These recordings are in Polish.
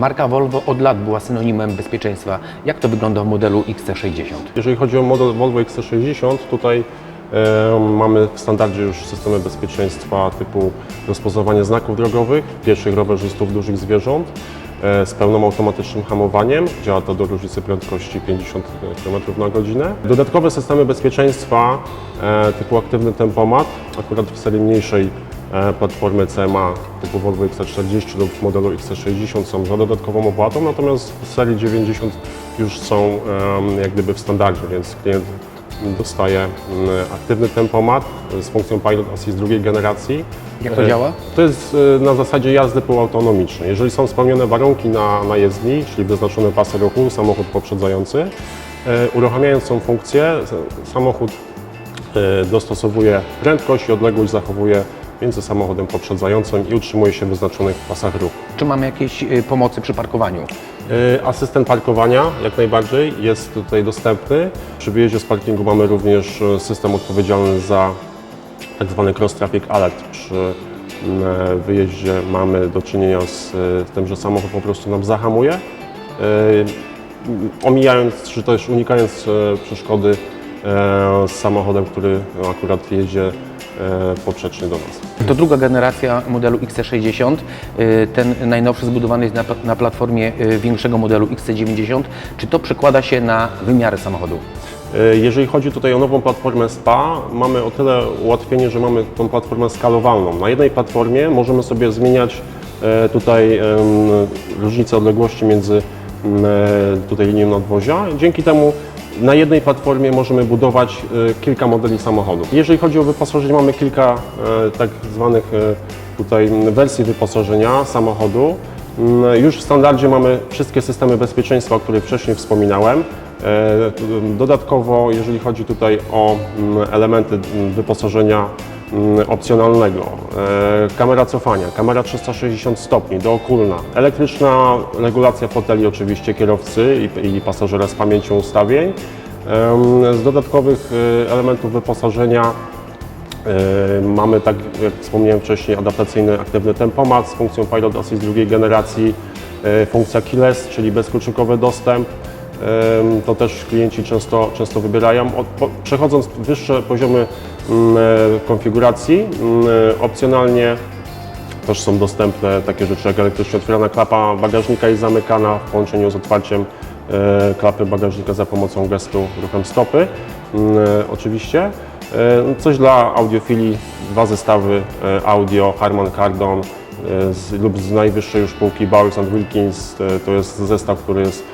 Marka Volvo od lat była synonimem bezpieczeństwa. Jak to wygląda w modelu XC60? Jeżeli chodzi o model Volvo XC60, tutaj e, mamy w standardzie już systemy bezpieczeństwa typu rozpoznawanie znaków drogowych, pieszych rowerzystów, dużych zwierząt e, z pełnym automatycznym hamowaniem. Działa to do różnicy prędkości 50 km na godzinę. Dodatkowe systemy bezpieczeństwa e, typu aktywny tempomat, akurat w serii mniejszej platformy CMA typu Volvo XC40 lub modelu XC60 są za dodatkową opłatą, natomiast serii 90 już są jak gdyby w standardzie, więc klient dostaje mm, aktywny tempomat z funkcją Pilot Assist drugiej generacji. Jak to E, działa? To jest e, na zasadzie jazdy półautonomicznej. Jeżeli są spełnione warunki na, na jezdni, czyli wyznaczone pasy ruchu, samochód poprzedzający, e, uruchamiając tą funkcję, samochód e, dostosowuje prędkość i odległość zachowuje między samochodem poprzedzającym i utrzymuje się w wyznaczonych pasach ruchu. Czy mamy jakieś y, pomocy przy parkowaniu? E, Asystent parkowania jak najbardziej jest tutaj dostępny. Przy wyjeździe z parkingu mamy również e, system odpowiedzialny za tak zwany cross traffic alert. Przy m, e, wyjeździe mamy do czynienia z tym, że samochód po prostu nam zahamuje, m, omijając czy też unikając przeszkody e, z samochodem, który akurat jedzie poprzecznie do nas. To druga generacja modelu XC60. Y, Ten najnowszy zbudowany jest na, na platformie y, większego modelu XC90. Czy to przekłada się na wymiary samochodu? E, Jeżeli chodzi tutaj o nową platformę SPA, mamy o tyle ułatwienie, że mamy tą platformę skalowalną. Na jednej platformie możemy sobie zmieniać e, tutaj różnicę odległości między m, e, tutaj linią nadwozia. Dzięki temu na jednej platformie możemy budować e, kilka modeli samochodów. Jeżeli chodzi o wyposażenie, mamy kilka e, tak zwanych e, tutaj wersji wyposażenia samochodu. Mm, Już w standardzie mamy wszystkie systemy bezpieczeństwa, o których wcześniej wspominałem. Dodatkowo, jeżeli chodzi tutaj o mm, elementy mm, wyposażenia opcjonalnego, e, kamera cofania, kamera 360 stopni, dookólna, elektryczna regulacja foteli oczywiście kierowcy i, pasażera z pamięcią ustawień. Z dodatkowych e, elementów wyposażenia E, Mamy, tak jak wspomniałem wcześniej, adaptacyjny aktywny tempomat z funkcją Pilot Assist drugiej generacji, funkcja keyless, czyli bezkluczykowy dostęp. To też klienci często, często wybierają. Przechodząc wyższe poziomy mm, e, konfiguracji, mm, e, opcjonalnie też są dostępne takie rzeczy jak elektrycznie otwierana klapa bagażnika i zamykana w połączeniu z otwarciem e, klapy bagażnika za pomocą gestu ruchem stopy. Mm, Oczywiście. Coś dla audiofilii, dwa zestawy audio Harman Kardon z, lub z najwyższej już półki Bowers Wilkins. To jest zestaw, który jest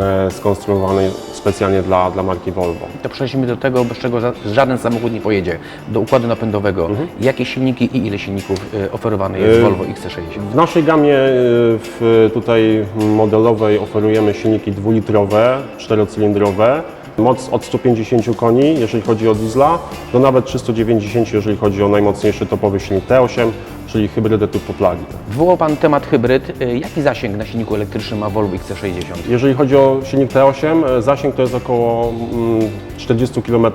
e, skonstruowany specjalnie dla, dla marki Volvo. To przejdźmy do tego, bez czego żaden samochód nie pojedzie. Do układu napędowego. Jakie silniki i ile silników y, oferowane jest w Y, Volvo XC60? W naszej gamie w, tutaj modelowej oferujemy silniki dwulitrowe, czterocylindrowe, moc od 150 koni, jeżeli chodzi o diesla, do nawet 390, jeżeli chodzi o najmocniejszy topowy silnik T8, czyli hybrydę typu plug-in. Wywołał Pan temat hybryd. Y, Jaki zasięg na silniku elektrycznym ma Volvo XC60? Jeżeli chodzi o silnik T8, e, zasięg to jest około mm, 40 km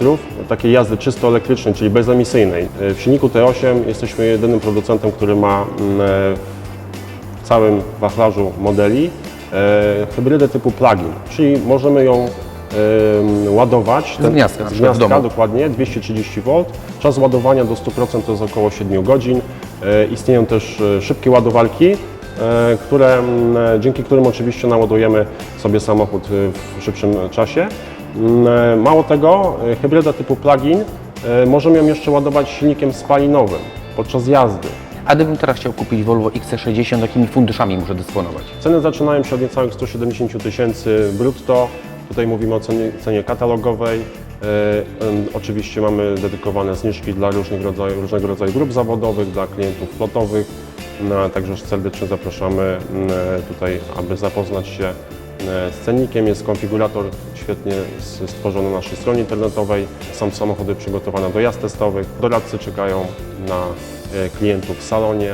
takiej jazdy czysto elektrycznej, czyli bezemisyjnej. E, W silniku T8 jesteśmy jedynym producentem, który ma mm, e, w całym wachlarzu modeli e, hybrydę typu plug-in, czyli możemy ją ładować. Z gniazdka, z gniazdka, dokładnie, 230 V. Czas ładowania do 100% to jest około 7 godzin. E, Istnieją też e, szybkie ładowarki, e, które, dzięki którym oczywiście naładujemy sobie samochód w szybszym czasie. Mało tego, hybryda typu plug-in możemy ją jeszcze ładować silnikiem spalinowym podczas jazdy. A gdybym teraz chciał kupić Volvo XC60, jakimi funduszami muszę dysponować? Ceny zaczynają się od niecałych 170 tysięcy brutto. Tutaj mówimy o cenie, cenie katalogowej. E, oczywiście mamy dedykowane zniżki dla różnych rodzaju, różnego rodzaju grup zawodowych, dla klientów flotowych. No, także serdecznie zapraszamy m, tutaj, aby zapoznać się e, z cennikiem. Jest konfigurator świetnie stworzony na naszej stronie internetowej. Są samochody przygotowane do jazd testowych. Doradcy czekają na e, klientów w salonie.